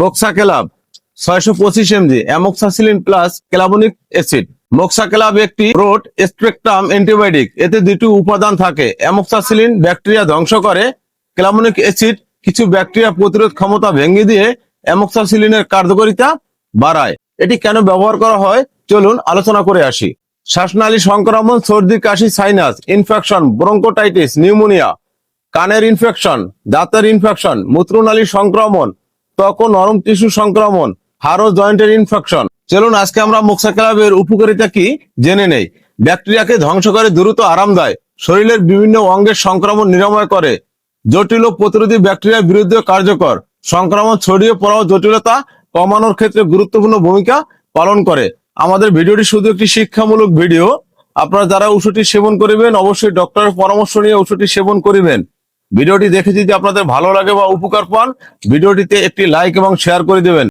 Moxa club, ছয়শো পঁচিশ mg, amoxicillin plus clavulanic acid. Moxclav একটি রোড স্পেকট্রাম অ্যান্টিবায়োটিক, এতে দুটি উপাদান থাকে। অ্যামোক্সাসিলিন ব্যাকটেরিয়া ধ্বংস করে, ক্লাবনিক অ্যাসিড কিছু ব্যাকটেরিয়া প্রতিরোধ ক্ষমতা ভেঙে দিয়ে অ্যামোক্সাসিলিনের কার্যকারিতা বাড়ায়। এটি কেন ব্যবহার করা হয়? চলুন আলোচনা করে আসি। শ্বাসনালী সংক্রমণ, সর্দি, কাশি, সাইনাস, ইনফেকশন, ব্রঙ্কোটাইটিস, নিউমোনিয়া, কানের ইনফেকশন, দাঁতের ইনফেকশন মূত্রনালীর সংক্রমণ ত্বক ও নরম টিস্যু সংক্রমণ ও জয়েন্টের ইনফেকশন চলুন, আজকে আমরা মুক্সা ক্লাবের উপকারিতা কি জেনে নেই। ব্যাকটেরিয়াকে ধ্বংস করে দ্রুত আরাম দেয়, শরীরের বিভিন্ন অঙ্গের সংক্রমণ নিরাময় করে। জটিল ও প্রতিরোধী ব্যাকটেরিয়ার বিরুদ্ধে কার্যকর। সংক্রমণ ছড়িয়ে পড়া জটিলতা, কমানোর ক্ষেত্রে গুরুত্বপূর্ণ ভূমিকা পালন করে। আমাদের ভিডিওটি শুধু একটি শিক্ষামূলক ভিডিও। আপনারা যারা ওষুধটি সেবন করিবেন, অবশ্যই ডক্টরের পরামর্শ নিয়ে ওষুধটি সেবন করিবেন। ভিডিওটি দেখে যদি আপনাদের ভালো লাগে বা উপকার পান, ভিডিওটিতে একটি লাইক এবং শেয়ার করে দেবেন।